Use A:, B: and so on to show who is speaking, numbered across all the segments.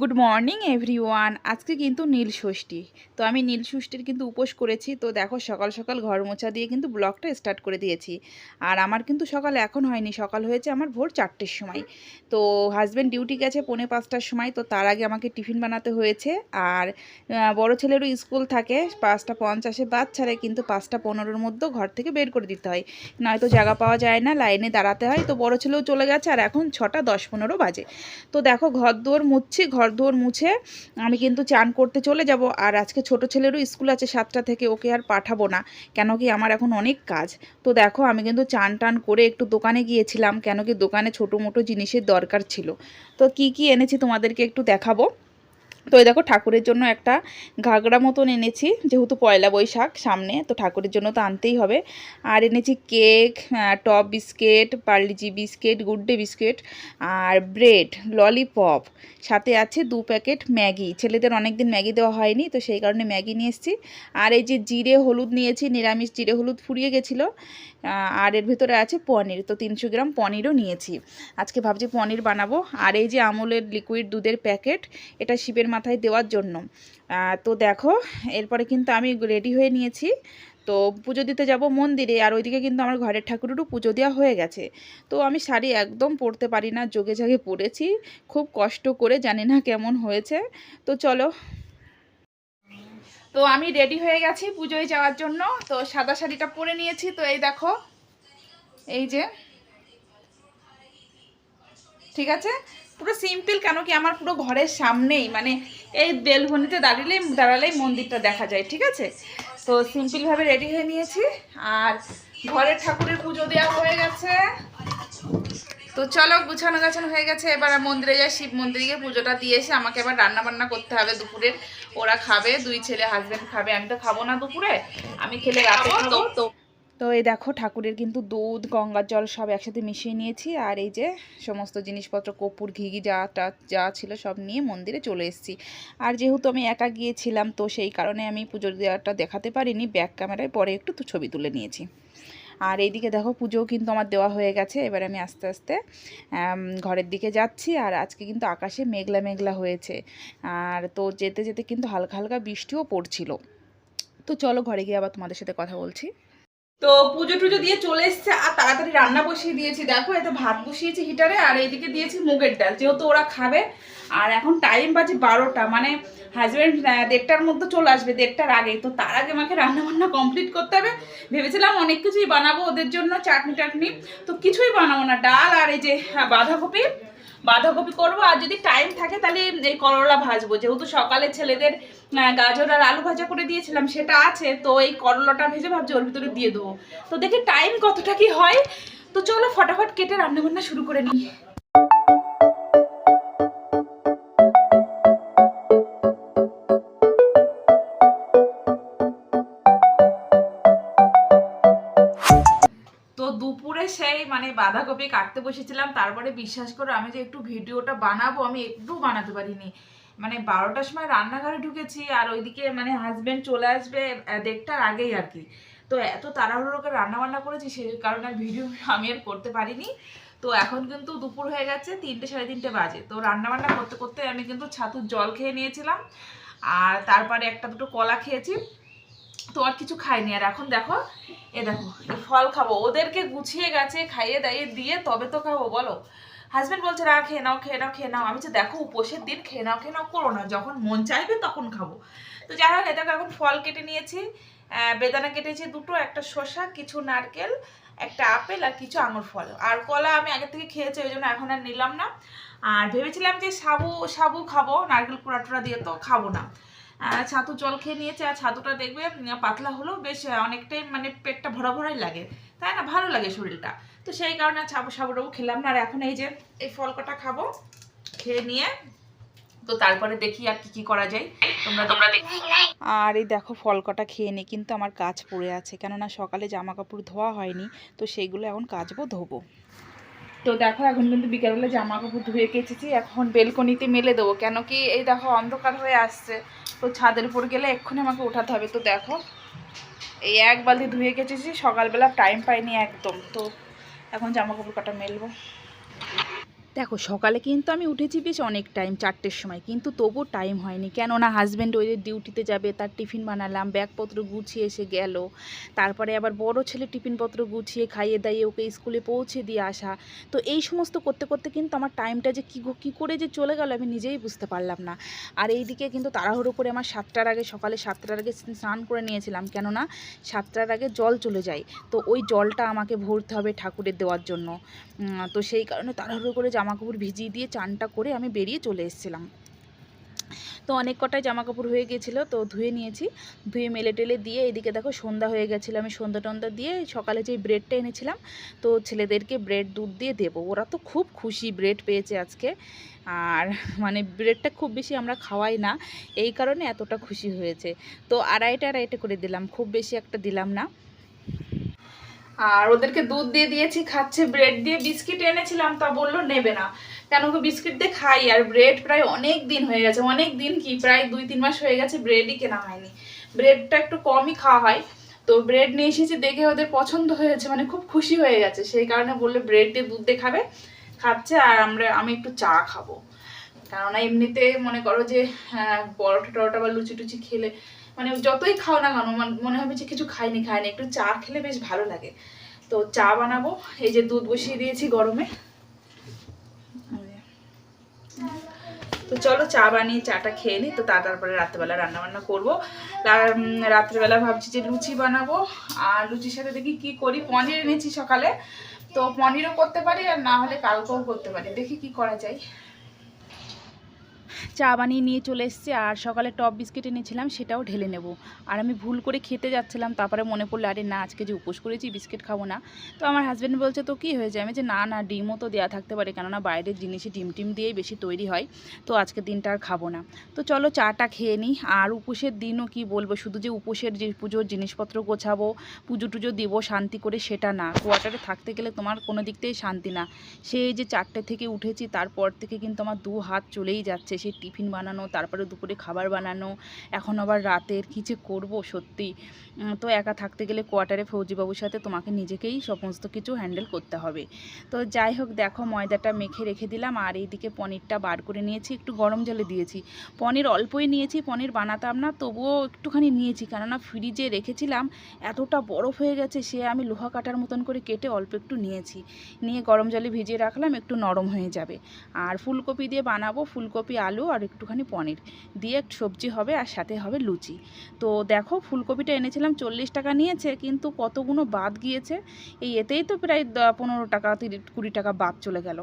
A: Good morning everyone আজকে কিন্তু নীল ষষ্ঠী। তো আমি নীল ষষ্ঠীর কিন্তু উপোস করেছি। তো দেখো, সকাল সকাল ঘর মোছা দিয়ে কিন্তু ব্লগটা স্টার্ট করে দিয়েছি। আর আমার কিন্তু সকাল এখন হয়নি। সকাল হয়েছে আমার ভোর চারটের সময়। তো হাজব্যান্ড ডিউটি গেছে পৌনে পাঁচটার সময়। তো তার আগে আমাকে টিফিন বানাতে হয়েছে। আর বড় ছেলেরও স্কুল থাকে। পাঁচটা পঞ্চাশে বাদ ছাড়ে কিন্তু পাঁচটা পনেরোর মধ্যে ঘর থেকে বের করে দিতে হয়। নয়তো জায়গা পাওয়া যায় না, লাইনে দাঁড়াতে হয়। তো বড় ছেলেও চলে গেছে। আর এখন ছটা দশ পনেরো বাজে। তো দেখো, ঘর দুয়ার মুছছি, ঘর দুয়ার মুছে আমি কিন্তু চান করতে চলে যাব। আর আজকে ছোট ছেলেরও স্কুল আছে সাতটা থেকে, ওকে আর পাঠাবো না। কেন কি আমার এখন অনেক কাজ। তো দেখো, আমি কিন্তু চান টান করে একটু দোকানে গিয়েছিলাম। কেন কি দোকানে ছোটো মোটো জিনিসের দরকার ছিল। তো কি কি এনেছি তোমাদেরকে একটু দেখাবো। তো এই দেখো ঠাকুরের জন্য একটা ঘাগড়া মতন এনেছি, যেহেতু পয়লা বৈশাখ সামনে, তো ঠাকুরের জন্য তো আনতেই হবে। আর এনেছি cake top biscuit, Parle G biscuit good day biscuit, আর ব্রেড, ললিপপ। সাথে আছে দু প্যাকেট ম্যাগি। ছেলেদের অনেক দিন ম্যাগি দেওয়া হয়নি, তো সেই কারণে ম্যাগি নিয়ে এসেছি। আর এই যে জিরে, হলুদ নিয়েছি, নিরামিষ জিরে, হলুদ ফুরিয়ে গেছিল। আর এর ভিতরে আছে পনির, তো তিনশো গ্রাম পনিরও নিয়েছি। আজকে ভাবছি পনির বানাবো। আর এই যে আমুলের লিকুইড দুধের প্যাকেট, এটা শিবের মাথায় দেওয়ার জন্য। তো দেখো, এরপরে কিন্তু আমি রেডি হয়ে নিয়েছি। তো পুজো দিতে যাব মন্দিরে, আর ওইদিকে কিন্তু আমার ঘরের ঠাকুরেরও পুজো দেওয়া হয়ে গেছে। তো আমি শাড়ি একদম পরতে পারি না যোগে জাগে পরেছি। খুব কষ্ট করে, জানি না কেমন হয়েছে। তো চলো। তো আমি রেডি হয়ে গেছি পুজোয় যাওয়ার জন্য। তো সাদা শাড়িটা পরে নিয়েছি। তো এই দেখো, এই যে, ঠিক আছে? পুরো সিম্পল কেন কি আমার পুরো ঘরের সামনেই মানে এই বেলভনিতে দাঁড়িয়েলেই দাঁড়ালেই মন্দিরটা দেখা যায় ঠিক আছে? তো সিম্পলভাবে রেডি হয়ে নিয়েছি আর ঘরের ঠাকুরের পুজো দেওয়া হয়ে গেছে। তো চলো গুছানো গাছানো হয়ে গেছে এবার মন্দিরে যাই শিব মন্দিরে গিয়ে পুজোটা দিয়ে এসে আমাকে এবার রান্না বান্না করতে হবে দুপুরের। ওরা খাবে দুই ছেলে হাজবেন্ড খাবে আমি তো খাব না দুপুরে আমি খেলে রাতে খাব। তো। তো এই দেখো ঠাকুরের কিন্তু দুধ গঙ্গার জল সব একসাথে মিশিয়ে নিয়েছি আর এই যে সমস্ত জিনিসপত্র কপুর ঘিঘি যা টা, যা ছিল সব নিয়ে মন্দিরে চলে এসেছি। আর যেহেতু আমি একা গিয়েছিলাম তো সেই কারণে আমি পুজোর দেওয়াটা দেখাতে পারিনি ব্যাক ক্যামেরায় পরে একটু তো ছবি তুলে নিয়েছি। আর এইদিকে দেখো পুজোও কিন্তু আমার দেওয়া হয়ে গেছে, এবার আমি আস্তে আস্তে ঘরের দিকে যাচ্ছি আর আজকে কিন্তু আকাশে মেঘলা মেঘলা হয়েছে। আর তো যেতে যেতে কিন্তু হালকা হালকা বৃষ্টিও পড়ছিল। তো চলো ঘরে গিয়ে আবার তোমাদের সাথে কথা বলছি। তো পুজো টুজো দিয়ে চলে এসছে, আর তাড়াতাড়ি রান্না বসিয়ে দিয়েছি। দেখো এতে ভাত বসিয়েছি হিটারে, আর এইদিকে দিয়েছি মুগের ডাল, যেহেতু ওরা খাবে। আর এখন টাইম বাজে বারোটা মানে হাজব্যান্ড দেড়টার মধ্যে চলে আসবে, দেড়টার আগে তো তার আগে আমাকে রান্না বান্না কমপ্লিট করতে হবে। ভেবেছিলাম অনেক কিছুই বানাবো ওদের জন্য চাটনি টাটনি তো কিছুই বানাবো না, ডাল আর এই যে বাঁধাকপি বাঁধাকপি করব, আর যদি টাইম থাকে তাহলে এই করলা ভাজবো। যেহেতু সকালে ছেলেদের গাজর আর আলু ভাজা করে দিয়েছিলাম, সেটা আছে, তো এই করলাটা ভেজে ভাবছি ওর ভিতরে দিয়ে দেবো। তো দেখি টাইম কতটা কি হয়? তো চলো ফটাফট কেটে রান্নাবান্না শুরু করে নিই। সেই মানে বাঁধাকপি কাটতে বসেছিলাম, তারপরে বিশ্বাস করো আমি যে একটু ভিডিওটা বানাবো, আমি একটু বানাতে পারিনি। মানে বারোটার সময় রান্নাঘরে ঢুকেছি আর ওইদিকে মানে হাজবেন্ড চলে আসবে দেড়টার আগেই আর কি। তো এত তাড়াহুড়ো করে রান্না বান্না করেছি, সেই কারণে ভিডিও আমি আর করতে পারিনি। তো এখন কিন্তু দুপুর হয়ে গেছে তিনটে সাড়ে তিনটে বাজে। তো রান্না বান্না করতে করতে আমি কিন্তু ছাতুর জল খেয়ে নিয়েছিলাম, আর তারপরে একটা দুটো কলা খেয়েছি। তো আর কিছু খাইনি। আর এখন দেখো, এ দেখো ফল খাব। ওদেরকে গুছিয়ে গেছে খাইয়ে দাইয়ে দিয়ে তবে তো খাব, বলো। হাজবেন্ড বলছে রা খেয়ে নাও খেয়ে নাও খেয়ে নাও। আমি বলছি, দেখো, উপোসের দিন খেয়ে নাও খেয়ে নাও, করো না। যখন মন চাইবে তখন খাব। তো যাই হোক এটাকে এখন ফল কেটে নিয়েছি। বেদানা কেটেছি দুটো, একটা শসা, কিছু নারকেল, একটা আপেল আর কিছু আঙুর ফল। আর কলা আমি আগে থেকে খেয়েছি, ওই জন্য এখন আর নিলাম না। আর ভেবেছিলাম যে সাবু সাবু খাব, নারকেল কুড়া টুড়া দিয়ে তো খাব না। ছাতু জল খেয়ে নিয়েছে আর ছাতুটা দেখবে পাতলা হলেও বেশ অনেকটাই মানে পেটটা ভরা ভরাই লাগে। তাই না? ভালো লাগে শরীরটা। তো সেই কারণে আর সাবু সাবুটাবু খেলাম না। আর এখন এই যে এই ফল কটা খাব খেয়ে নিয়ে তো তারপরে দেখি আর কি কি করা যায়। তোমরা তোমরা আর এই দেখো ফল কটা খেয়ে নি কিন্তু আমার কাজ পড়ে আছে। কেননা সকালে জামা কাপড় ধোয়া হয়নি তো সেইগুলো এখন কাচবো ধোবো। তো দেখো এখন কিন্তু বিকেলবেলা জামা কাপড় ধুয়ে কেচেছি। এখন বেলকনিতে মেলে দেবো। কেন কি এই দেখো অন্ধকার হয়ে আসছে। তো ছাদের উপর গেলে এক্ষুনি আমাকে ওঠাতে হবে। তো দেখো, এই এক বালতি ধুয়ে গেছেছি সকালবেলা টাইম পাইনি একদম। তো এখন জামা কাপড় কাটা মেলবো। দেখো, সকালে কিন্তু আমি উঠেছি বেশ অনেক টাইম চারটের সময়, কিন্তু তবু টাইম হয়নি। কেননা হাজব্যান্ড ওই ডিউটিতে যাবে, তার টিফিন বানালাম, ব্যাগপত্র গুছিয়ে এসে গেল, তারপরে আবার বড় ছেলে টিফিনপত্র গুছিয়ে খাইয়ে দাইয়ে ওকে স্কুলে পৌঁছে দিয়ে আসা। তো এই সমস্ত করতে করতে কিন্তু আমার টাইমটা যে কী কী করে যে চলে গেল আমি নিজেই বুঝতে পারলাম না। আর এই দিকে কিন্তু তাড়াহুড়ো করে আমার সাতটার আগে, সকালে সাতটার আগে স্নান করে নিয়েছিলাম, কেননা সাতটার আগে জল চলে যায়। তো ওই জলটা আমাকে ভরতে হবে ঠাকুরের দেওয়ার জন্য। তো সেই কারণে তাড়াহুড়ো করে জামা কাপড় ভিজিয়ে দিয়ে চানটা করে আমি বেরিয়ে চলে এসেছিলাম। তো অনেক কটাই জামা কাপড় হয়ে গেছিল, তো ধুয়ে নিয়েছি। ধুয়ে মেলে টেলে দিয়ে এদিকে দেখো সন্ধ্যা হয়ে গেছিল, আমি সন্ধ্যা টন্ধা দিয়ে সকালে যে ব্রেডটা এনেছিলাম, তো ছেলেদেরকে ব্রেড, দুধ দিয়ে দেবো। ওরা তো খুব খুশি ব্রেড পেয়েছে আজকে। আর মানে ব্রেডটা খুব বেশি আমরা খাওয়াই না, এই কারণে এতটা খুশি হয়েছে। তো আড়াইটা আড়াইটা করে দিলাম, খুব বেশি একটা দিলাম না। আর ওদেরকে দুধ দিয়ে দিয়েছি খাচ্ছে ব্রেড দিয়ে বিস্কিট এনেছিলাম তা বলল নেবে না। কেন ওকে বিস্কিট দিয়ে খাই আর ব্রেড প্রায় অনেক দিন হয়ে গেছে অনেক দিন কি প্রায় দুই তিন মাস হয়ে গেছে ব্রেডই কেনা হয়নি। ব্রেডটা একটু কমই খাওয়া হয় তো ব্রেড নিয়ে এসেছি দেখে ওদের পছন্দ হয়েছে মানে খুব খুশি হয়ে গেছে সেই কারণে বলল ব্রেড দিয়ে দুধ দিয়ে খাবে খাচ্ছে আর আমরা আমি একটু চা খাব। কেননা এমনিতে মনে করো যে হ্যাঁ, পরোটা টরোটা বা লুচি টুচি খেলে মানে যতই খাও না কেন, মান- হবে যে কিছু খাইনি খাইনি। একটু চা খেলে বেশ ভালো লাগে। তো চা বানাবো। এই যে দুধ বসিয়ে দিয়েছি গরমে। তো চলো চা বানিয়ে চাটা খেয়ে নিই। তো তারপরে রাত্রেবেলা রান্না বান্না করব রাত্রেবেলা ভাবছি যে লুচি বানাবো। আর লুচির সাথে দেখি কি করি। পনির এনেছি সকালে। তো পনিরও করতে পারি আর না হলে কালকেও করতে পারি। দেখি কি করা যায়। চা বানিয়ে নিয়ে চলে এসেছি আর সকালে টপ বিস্কিট এনেছিলাম, সেটাও ঢেলে নেব। আর আমি ভুল করে খেতে যাচ্ছিলাম, তারপরে মনে পড়ল, আরে না, আজকে যে উপোস করেছি, বিস্কিট খাব না। তো আমার হাজব্যান্ড বলছে, তো কি হয়েছে? আমি যে, না না, ডিমও তো দেওয়া থাকতে পারে, কেননা বাইরের জিনিসই ডিম টিম দিয়েই বেশি তৈরি হয়, তো আজকে দিনটা আর খাব না। তো চলো চাটা খেয়ে নিই, আর উপোসের দিনও কি বলব, শুধু যে উপোসের যে পুজোর জিনিসপত্র গোছাবো, পুজো টুজো দিব, শান্তি করে সেটা না। কোয়ার্টারে থাকতে গেলে তোমার কোনো দিক থেকে শান্তি না। সেই যে চারটে থেকে উঠেছি, তারপর থেকে কিন্তু আমার দু হাত চলেই যাচ্ছে সেই টিফিন বানানো, তারপরে দুপুরে খাবার বানানো, এখন আবার রাতের কী যে করব সত্যি। তো একা থাকতে গেলে কোয়ার্টারে ফৌজিবাবুর সাথে তোমাকে নিজেকেই সমস্ত কিছু হ্যান্ডেল করতে হবে। তো যাই হোক, দেখো ময়দাটা মেখে রেখে দিলাম, আর এইদিকে পনিরটা বার করে নিয়েছি, একটু গরম জলে দিয়েছি। পনির অল্পই নিয়েছি, পনির বানাতাম না, তবুও একটুখানি নিয়েছি, কেননা ফ্রিজে রেখেছিলাম, এতটা বরফ হয়ে গেছে, সে আমি লোহা কাটার মতন করে কেটে অল্প একটু নিয়েছি। নিয়ে গরম জলে ভিজিয়ে রাখলাম, একটু নরম হয়ে যাবে। আর ফুলকপি দিয়ে বানাবো, ফুলকপি, আলু আর একটুখানি পনির। দিয়ে সবজি হবে আর সাথে হবে লুচি। তো দেখো, ফুলকপিটা এনেছিলাম, চল্লিশ টাকা নিয়েছে, কিন্তু কতগুলো বাদ গিয়েছে। এই এতেই তো প্রায় পনেরো টাকা তিরিশ কুড়ি টাকা বাদ চলে গেল।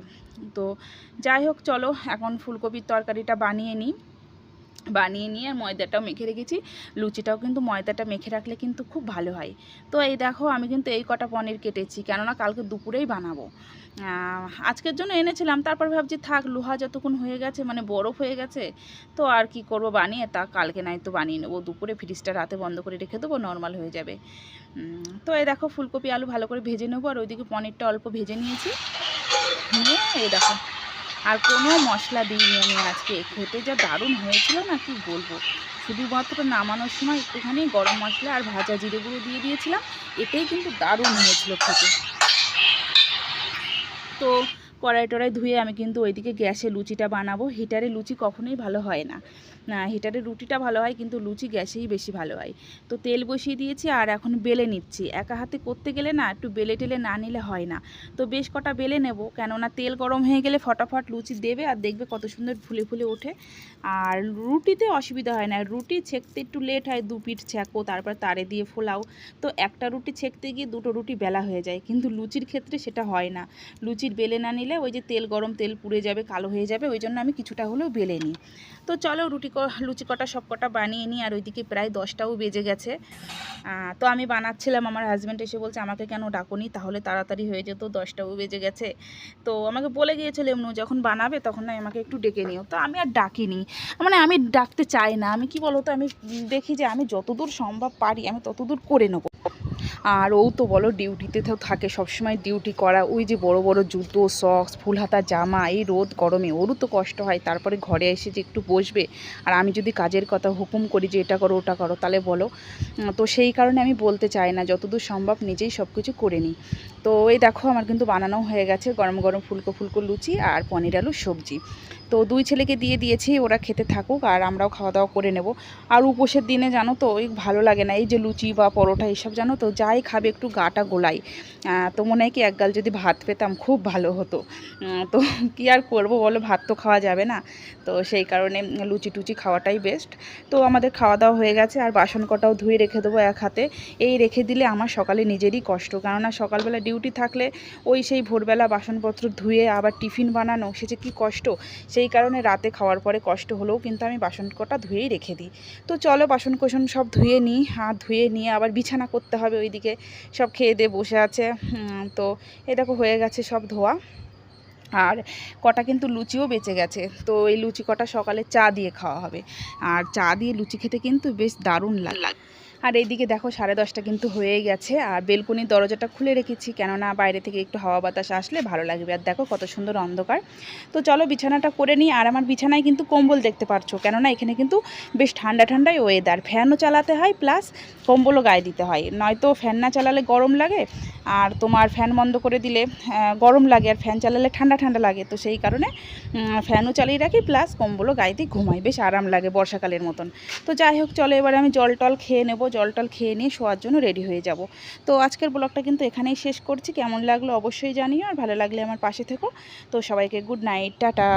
A: তো যাই হোক, চলো, এখন ফুলকপির তরকারিটা বানিয়ে নিই। বানিয়ে নিয়ে আর ময়দাটাও মেখে রেখেছি। লুচিটাও কিন্তু ময়দাটা মেখে রাখলে কিন্তু খুব ভালো হয়। তো এই দেখো, আমি কিন্তু এই কটা পনির কেটেছি, কেননা কালকে দুপুরেই বানাবো। আজকের জন্য এনেছিলাম, তারপর ভাবছি থাক, লোহা যতক্ষণ হয়ে গেছে মানে বরফ হয়ে গেছে, তো আর কি করব বানিয়ে, তা কালকে নাই তো বানিয়ে নেব। দুপুরে ফ্রিজটা রাতে বন্ধ করে রেখে দেবো, নর্মাল হয়ে যাবে। তো এই দেখো, ফুলকপি, আলু ভালো করে ভেজে নেব, আর ওইদিকে পনিরটা অল্প ভেজে নিয়েছি। নিয়ে এই দেখো আর কোনো মশলা দিইনি আমি আজকে। খেতে যা দারুণ হয়েছিল না, কি বলব? শুধুমাত্র নামানোর সময় একটুখানি গরম মশলা আর ভাজা জিরে গুঁড়ো দিয়ে দিয়েছিলাম, এতেই কিন্তু দারুণ হয়েছিল খেতে। তো কড়াই টড়াই ধুয়ে আমি কিন্তু ওইদিকে গ্যাসে লুচিটা বানাবো। হিটারে লুচি কখনোই ভালো হয় না। হিটারে রুটিটা ভালো হয় কিন্তু লুচি গ্যাসেই বেশি ভালো হয়। তো তেল বসিয়ে দিয়েছি আর এখন বেলে নিচ্ছি। একা হাতে করতে গেলে না, একটু বেলে টেলে না নিলে হয় না। তো বেশ কটা বেলে নেব, কেননা তেল গরম হয়ে গেলে ফটাফট লুচি দেবে আর দেখবে কত সুন্দর ফুলে ফুলে ওঠে। আর রুটিতে অসুবিধা হয় না, রুটি ছেঁকতে একটু লেট হয়, দু পিঠ ছেঁকো, তারপর তারে দিয়ে ফোলাও। তো একটা রুটি ছেঁকতে গিয়ে দুটো রুটি বেলা হয়ে যায়, কিন্তু লুচির ক্ষেত্রে সেটা হয় না। লুচির বেলে না নিলে ওই যে তেল গরম তেল পুড়ে যাবে, কালো হয়ে যাবে, ওই জন্য আমি কিছুটা হলেও বেলে নিই। তো চলো রুটি লুচি কটা, সব কটা বানিয়ে নিই, আর ওইদিকে প্রায় দশটাও বেজে গেছে। তো আমি বানাচ্ছিলাম, আমার হাজব্যান্ড এসে বলছে, আমাকে কেন ডাকুনি? তাহলে তাড়াতাড়ি হয়ে যেত, দশটাও বেজে গেছে। তো আমাকে বলে গিয়েছিল এমনি যখন বানাবে, তখন না আমাকে একটু ডেকে নিও। তো আমি আর ডাকিনি। মানে আমি ডাকতে চাই না, আমি কি বলতো, আমি দেখি যে আমি যতদূর সম্ভব পারি, আমি ততদূর করে নেব। আর ও তো বলো ডিউটিতে তো থাকে, সবসময় ডিউটি করা, ওই যে বড় বড় জুতো সক্স ফুল হাতা জামা, এই রোদ গরমে, ওরও তো কষ্ট হয়, তারপরে ঘরে এসে যে একটু বসবে, আর আমি যদি কাজের কথা হুকুম করি যে এটা করো, ওটা করো, তাহলে বলো। তো সেই কারণে আমি বলতে চাই না, যতদূর সম্ভব নিজেই সব কিছু করে নিই। তো এই দেখো আমার কিন্তু বানানো হয়ে গেছে গরম গরম ফুলকো ফুলকো লুচি আর পনির আলু সবজি। তো দুই ছেলেকে দিয়ে দিয়েছি, ওরা খেতে থাকুক আর আমরাও খাওয়া দাওয়া করে নেব। আর উপোসের দিনে জানো তো, ওই ভালো লাগে না, এই যে লুচি বা পরোটা এইসব জানো তো, যাই খাবে একটু গাটা গোলাই। তো মনে হয় কি এক গাল যদি ভাত পেতাম খুব ভালো হতো। তো কি আর করব বলো, ভাত তো খাওয়া যাবে না। তো সেই কারণে লুচি টুচি খাওয়াটাই বেস্ট তো আমাদের খাওয়া দাওয়া হয়ে গেছে আর বাসন কটাও ধুয়ে রেখে দেবো এক হাতে। এই রেখে দিলে আমার সকালে নিজেরই কষ্ট, কেননা সকালবেলা ডিউটি থাকলে ওই সেই ভোরবেলা বাসনপত্র ধুয়ে আবার টিফিন বানানো, সে যে কী কষ্ট? সেই কারণে রাতে খাওয়ার পরে কষ্ট হলেও কিন্তু আমি বাসন কটা ধুয়েই রেখে দিই। তো চলো বাসন কোসন সব ধুয়ে নিই, হাত ধুয়ে নিয়ে আবার বিছানা করতে হবে ওইদিকে। সব খেয়ে দিয়ে বসে আছে। তো এই দেখো হয়ে গেছে সব ধোয়া। আর কটা কিন্তু লুচিও বেঁচে গেছে। তো এই লুচি কটা সকালে চা দিয়ে খাওয়া হবে। আর চা দিয়ে লুচি খেতে কিন্তু বেশ দারুণ লাগে। আর এইদিকে দেখো সাড়ে দশটা কিন্তু হয়েই গেছে। আর বেলকনির দরজাটা খুলে রেখেছি, কেননা বাইরে থেকে একটু হাওয়া বাতাস আসলে ভালো লাগবে। আর দেখো কত সুন্দর অন্ধকার। তো চলো বিছানাটা করে নিই, আর আমার বিছানায় কিন্তু কম্বল দেখতে পারছ। কেননা এখানে কিন্তু বেশ ঠান্ডা ঠান্ডাই ওয়েদার ফ্যানও চালাতে হয় প্লাস কম্বলও গায়ে দিতে হয়। নয়তো ফ্যান না চালালে গরম লাগে, আর তোমার ফ্যান বন্ধ করে দিলে গরম লাগে। আর ফ্যান চালালে ঠান্ডা ঠান্ডা লাগে। তো সেই কারণে ফ্যানও চালিয়ে রাখি প্লাস কম্বলও গায়ে দিয়ে ঘুমাই। বেশ আরাম লাগে বর্ষাকালের মতন। তো যাই হোক, চলো এবার আমি জল টল খেয়ে নেব। জল টল খেয়ে নিয়ে শোয়ার জন্য রেডি হয়ে যাব। তো আজকের ব্লগটা কিন্তু এখানেই শেষ করছি। কেমন লাগল অবশ্যই জানিও, আর ভালো লাগলে আমার পাশে থেকো। তো সবাইকে গুড নাইট, টাটা।